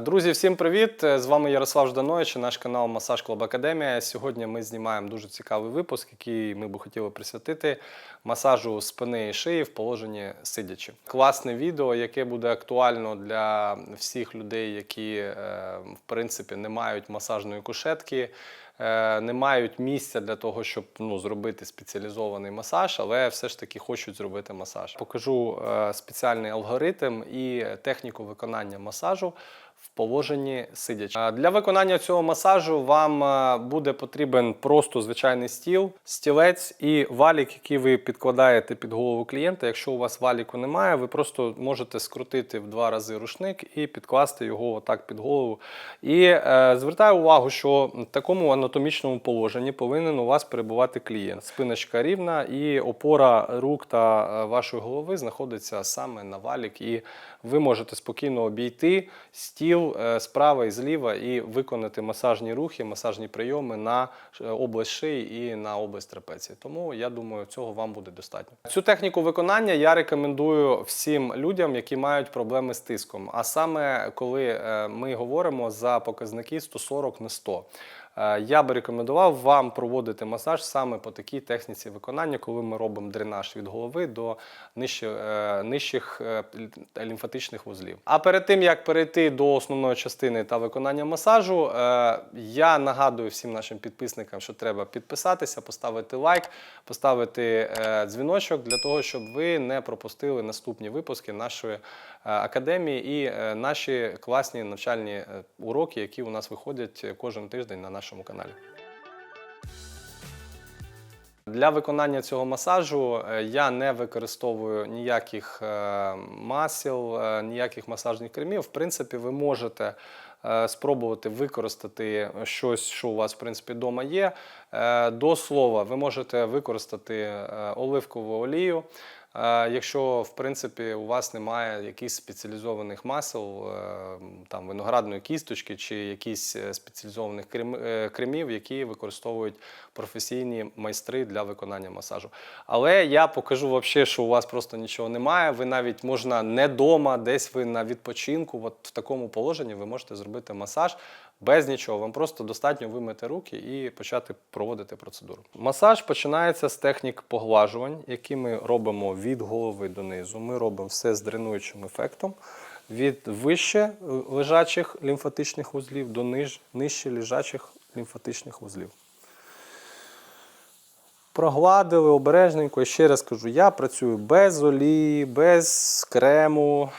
Друзі, всім привіт! З вами Ярослав Жданович, наш канал Масаж Клуб Академія. Сьогодні ми знімаємо дуже цікавий випуск, який ми би хотіли присвятити масажу спини і шиї в положенні сидячи. Класне відео, яке буде актуально для всіх людей, які е, в принципі не мають масажної кушетки. е, Не мають місця для того, щоб ну, зробити спеціалізований масаж, але все ж таки хочуть зробити масаж. Покажу е, спеціальний алгоритм і техніку виконання масажу в положенні сидячи. Для виконання цього масажу вам е, буде потрібен просто звичайний стіл, стілець і валік, який ви підкладаєте під голову клієнта. Якщо у вас валіку немає, ви просто можете скрутити в два рази рушник і підкласти його отак під голову. І е, звертаю увагу, що в такому анатомічному положенні повинен у вас перебувати клієнт. Спиночка рівна і опора рук та е, вашої голови знаходиться саме на валік, і ви можете спокійно обійти стіл е, справа і зліва і виконати масажні рухи, масажні прийоми на е, область шиї і на область трапеції. Тому я думаю, цього вам буде достатньо. Цю техніку виконання я рекомендую всім людям, які мають проблеми з тиском. А саме коли е, ми говоримо за показники 140 на 100. Е, Я би рекомендував вам проводити масаж саме по такій техніці виконання, коли ми робимо дренаж від голови до е, нижчих е, лімфатичних вузлів. А перед тим як перейти до основної частини та виконання масажу, я нагадую всім нашим підписникам, що треба підписатися, поставити лайк, поставити дзвіночок для того, щоб ви не пропустили наступні випуски нашої академії і наші класні навчальні уроки, які у нас виходять кожен тиждень на нашому каналі. Для виконання цього масажу е, я не використовую ніяких е, масел, е, ніяких масажних кремів. В принципі, ви можете спробувати використати щось, що у вас в принципі вдома є. До слова, ви можете використати оливкову олію. Якщо в принципі у вас немає якихось спеціалізованих масел, е, там виноградної кісточки чи якісь е, спеціалізованих е, кремів, які використовують професійні майстри для виконання масажу. Але я покажу вообще, що у вас просто нічого немає. Ви навіть можна не вдома, десь ви на відпочинку. От в такому положенні ви можете зробити масаж без нічого. Вам просто достатньо вимити руки і почати проводити процедуру. Масаж починається з технік поглажувань, які ми робимо від голови донизу. Ми робимо все з дренуючим ефектом. Від вище е, лежачих лімфатичних вузлів до ниж, нижче лежачих лімфатичних вузлів. Прогладили обережненько. І ще раз кажу, я працюю без олії, без крему.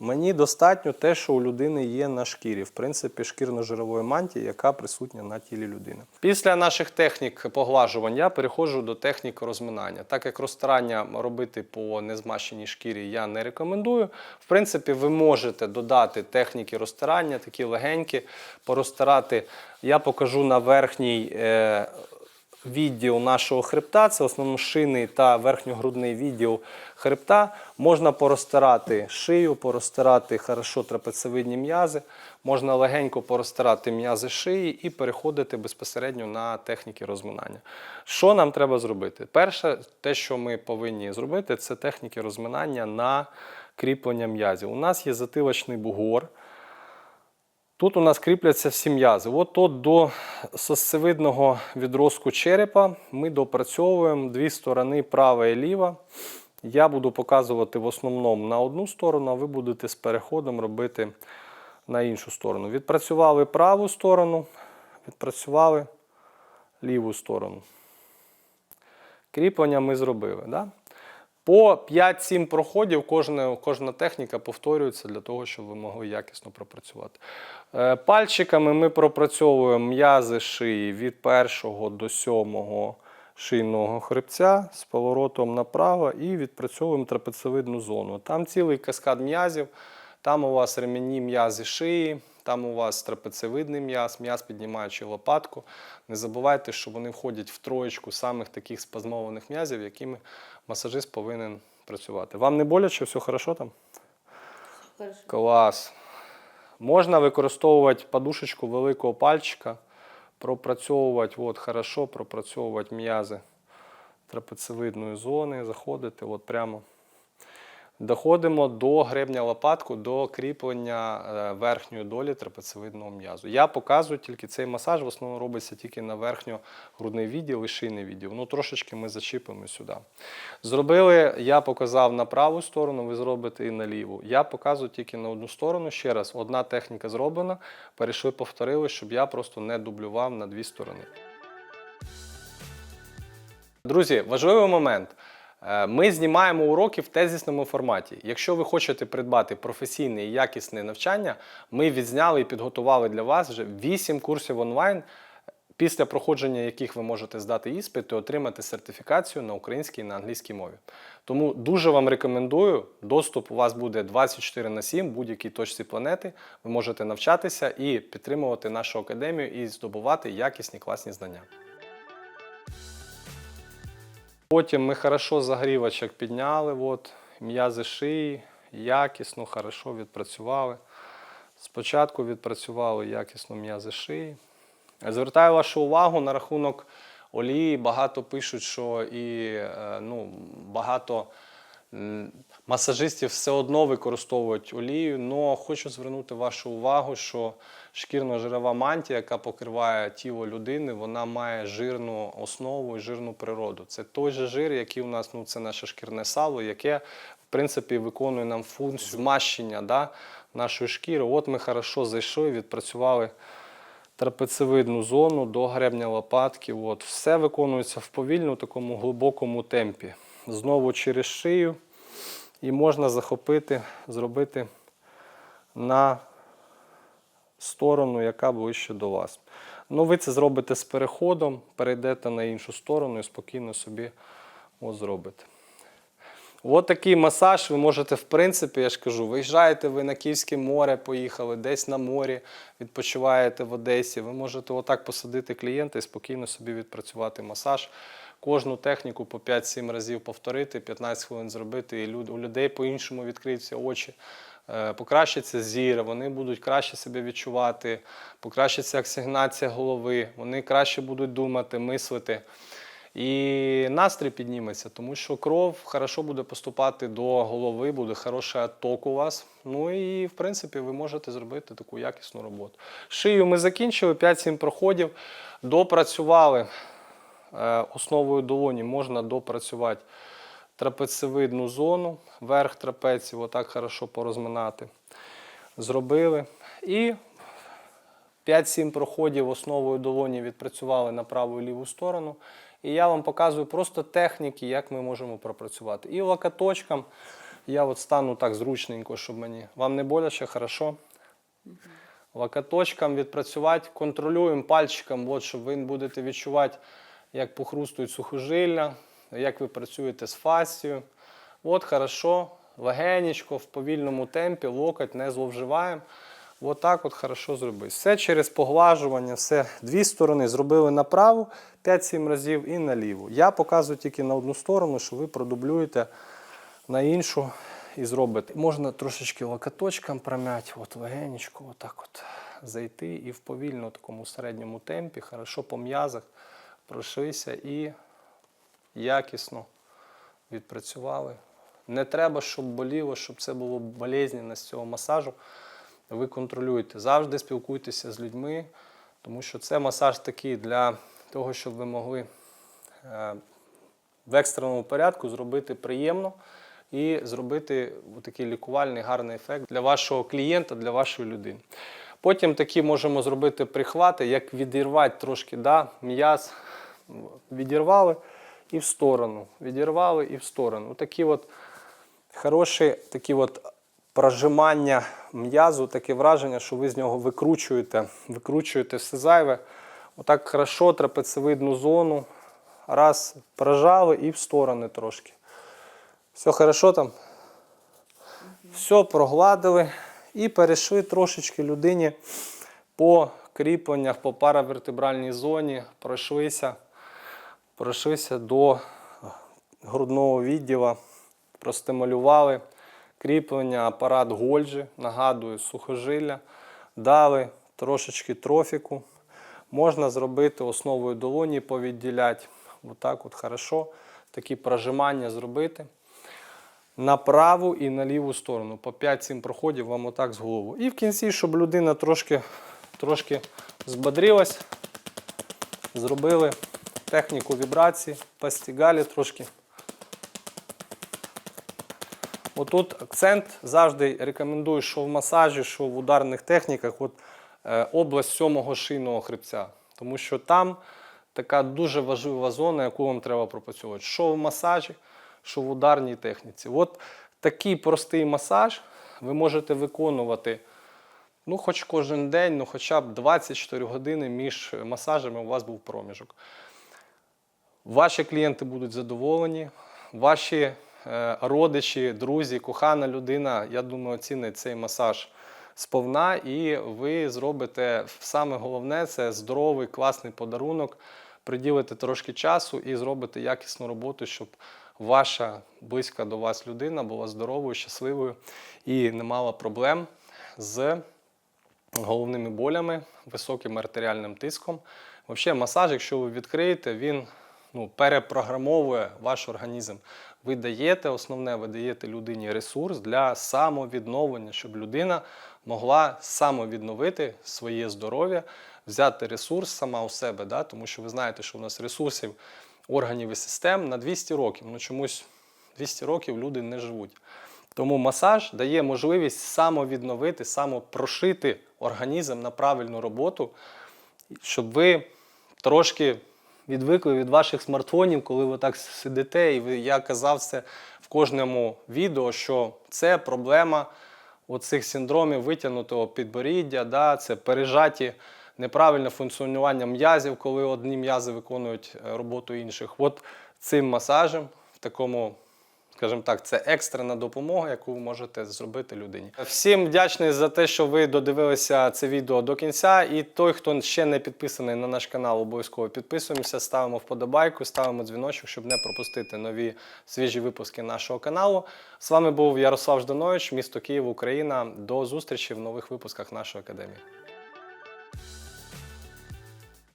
Мені достатньо те, що у людини є на шкірі, в принципі, шкірно-жирової мантії, яка присутня на тілі людини. Після наших технік поглажувань я переходжу до технік розминання. Так як розтирання робити по незмащеній шкірі я не рекомендую. В принципі, ви можете додати техніки розтирання, такі легенькі, порозтирати. Я покажу на верхній. Е, відділ нашого хребта, це основно шийний та верхньогрудний відділ хребта. Можна порозтирати шию, порозтирати хорошо трапецевидні м'язи, можна легенько порозтирати м'язи шиї і переходити безпосередньо на техніки розминання. Що нам треба зробити? Перше, те, що ми повинні зробити, це техніки розминання на кріплення м'язів. У нас є затилочний бугор. Тут у нас кріпляться всі м'язи. От от до сосцевидного відростку черепа ми допрацьовуємо дві сторони, права і ліва. Я буду показувати в основному на одну сторону, а ви будете з переходом робити на іншу сторону. Відпрацювали праву сторону, відпрацювали ліву сторону. Кріплення ми зробили. Да? По 5-7 проходів кожна, кожна техніка повторюється для того, щоб ви могли якісно пропрацювати. Е, Пальчиками ми пропрацьовуємо м'язи шиї від першого до сьомого шийного хребця з поворотом направо і відпрацьовуємо трапецевидну зону. Там цілий каскад м'язів, там у вас ремінні м'язи шиї, там у вас трапецевидний м'яз, м'яз піднімаючи лопатку. Не забувайте, що вони входять в троєчку самих таких спазмованих м'язів, якими масажист повинен працювати. Вам не боляче, все хорошо там? Хорошо. Клас. Можна використовувати подушечку великого пальчика, пропрацьовувати от, хорошо, пропрацьовувати м'язи трапецевидної зони, заходити от прямо Доходимо до гребня лопатку, до кріплення е, верхньої долі трапецевидного м'язу. Я показую тільки цей масаж, в основному робиться тільки на верхньо-грудний відділ і шийний відділ. Ну, трошечки ми зачіпимо сюди. Зробили, я показав на праву сторону, ви зробите і на ліву. Я показую тільки на одну сторону. Ще раз, одна техніка зроблена, перейшли, повторили, щоб я просто не дублював на дві сторони. Друзі, важливий момент. Е, Ми знімаємо уроки в тезісному форматі. Якщо ви хочете придбати професійне і якісне навчання, ми відзняли і підготували для вас вже 8 курсів онлайн, після проходження яких ви можете здати іспит і отримати сертифікацію на українській і на англійській мові. Тому дуже вам рекомендую. Доступ у вас буде 24 на 7 в будь-якій точці планети. Ви можете навчатися і підтримувати нашу академію і здобувати якісні класні знання. Потім ми хорошо загрівачок підняли, от, м'язи шиї, якісно, хорошо відпрацювали. Спочатку відпрацювали якісно м'язи шиї. Звертаю вашу увагу на рахунок олії. Багато пишуть, що і е, ну, багато масажистів все одно використовують олію. але хочу звернути вашу увагу, що шкірно-жирова мантія, яка покриває тіло людини, вона має жирну основу і жирну природу. Це той же жир, який у нас ну, це наше шкірне сало, яке в принципі виконує нам функцію змащення да, нашої шкіри. От ми хорошо зайшли, відпрацювали трапецевидну зону до гребня лопатки. От. Все виконується в повільному такому глибокому темпі. Знову через шию. І можна захопити, зробити на сторону, яка ближче до вас. Ну, ви це зробите з переходом, перейдете на іншу сторону і спокійно собі от зробите. От такий масаж ви можете, в принципі, я ж кажу, виїжджаєте ви на Київське море, поїхали, десь на морі, відпочиваєте в Одесі. Ви можете отак посадити клієнта і спокійно собі відпрацювати масаж. Кожну техніку по 5-7 разів повторити, 15 хвилин зробити, і у людей по-іншому відкриються очі, е, покращиться зір, вони будуть краще себе відчувати, покращиться оксигенація голови, вони краще будуть думати, мислити. І настрій підніметься, тому що кров хорошо буде поступати до голови, буде хороший отток у вас. Ну і в принципі ви можете зробити таку якісну роботу. Шию ми закінчили, 5-7 проходів, допрацювали основою долоні, можна допрацювати трапецевидну зону, верх трапеції, отак хорошо порозминати. Зробили. І 5-7 проходів основою долоні відпрацювали на праву і ліву сторону. І я вам показую просто техніки, як ми можемо пропрацювати. І локоточком я от стану так зручненько, щоб мені. Вам не боляче, хорошо? Локоточком відпрацювати, контролюємо пальчиком, от, щоб ви будете відчувати, як похрустують сухожилля, як ви працюєте з фасцією. От хорошо, легенечко, в повільному темпі, локоть не зловживаємо. От так от хорошо зробити. Все через поглажування, все дві сторони зробили на праву 5-7 разів і на ліву. Я показую тільки на одну сторону, що ви продублюєте на іншу і зробите. Можна трошечки локоточком промяти, от легенечко, отак от зайти і в повільно такому середньому темпі, хорошо по м'язах пройшлися і якісно відпрацювали. Не треба, щоб боліло, щоб це було болезненно з цього масажу. Ви контролюєте. Завжди спілкуйтеся з людьми, тому що це масаж такий для того, щоб ви могли е, в екстреному порядку зробити приємно і зробити такий лікувальний гарний ефект для вашого клієнта, для вашої людини. Потім такі можемо зробити прихвати, як відірвати трошки да, м'яз, відірвали і в сторону, відірвали і в сторону. Такі от хороші такі от прожимання м'язу, таке враження, що ви з нього викручуєте, викручуєте все зайве. Отак хорошо трапецевидну зону. Раз, прожали і в сторони трошки. Все хорошо там? Все, прогладили і перейшли трошечки людині по кріпленнях, по паравертебральній зоні, пройшлися, пройшлися до грудного відділу, простимулювали кріплення, апарат Гольджі, нагадую, сухожилля, дали трошечки трофіку. Можна зробити основою долоні, повідділяти. Отак от хорошо. Такі прожимання зробити. на праву і на ліву сторону. По 5-7 проходів вам отак з голову. І в кінці, щоб людина трошки, трошки збодрилась, зробили техніку вібрації, постігалі трошки. Отут акцент завжди рекомендую, що в масажі, що в ударних техніках, от, е, область сьомого шийного хребця. Тому що там така дуже важлива зона, яку вам треба пропрацьовувати. Що в масажі, що в ударній техніці. От такий простий масаж ви можете виконувати ну, хоч кожен день, ну хоча б 24 години між масажами у вас був проміжок. Ваші клієнти будуть задоволені, ваші е, родичі, друзі, кохана людина, я думаю, оцінить цей масаж сповна, і ви зробите саме головне це здоровий, класний подарунок. Приділите трошки часу і зробите якісну роботу, щоб ваша близька до вас людина була здоровою, щасливою і не мала проблем з головними болями, високим артеріальним тиском. Взагалі, масаж, якщо ви відкриєте, він ну, перепрограмовує ваш організм. Ви даєте основне, ви даєте людині ресурс для самовідновлення, щоб людина могла самовідновити своє здоров'я, взяти ресурс сама у себе. Да? Тому що ви знаєте, що у нас ресурсів органів і систем на 200 років. Ну чомусь 200 років люди не живуть. Тому масаж дає можливість самовідновити, самопрошити організм на правильну роботу, щоб ви трошки відвикли від ваших смартфонів, коли ви так сидите, і ви, я казав це в кожному відео, що це проблема оцих синдромів витягнутого підборіддя, да, це пережаті неправильне функціонування м'язів, коли одні м'язи виконують е, роботу інших. От цим масажем в такому скажімо так, це екстрена допомога, яку ви можете зробити людині. Всім вдячний за те, що ви додивилися це відео до кінця. І той, хто ще не підписаний на наш канал, обов'язково підписуємося, ставимо вподобайку, ставимо дзвіночок, щоб не пропустити нові свіжі випуски нашого каналу. З вами був Ярослав Жданович, місто Київ, Україна. До зустрічі в нових випусках нашої академії.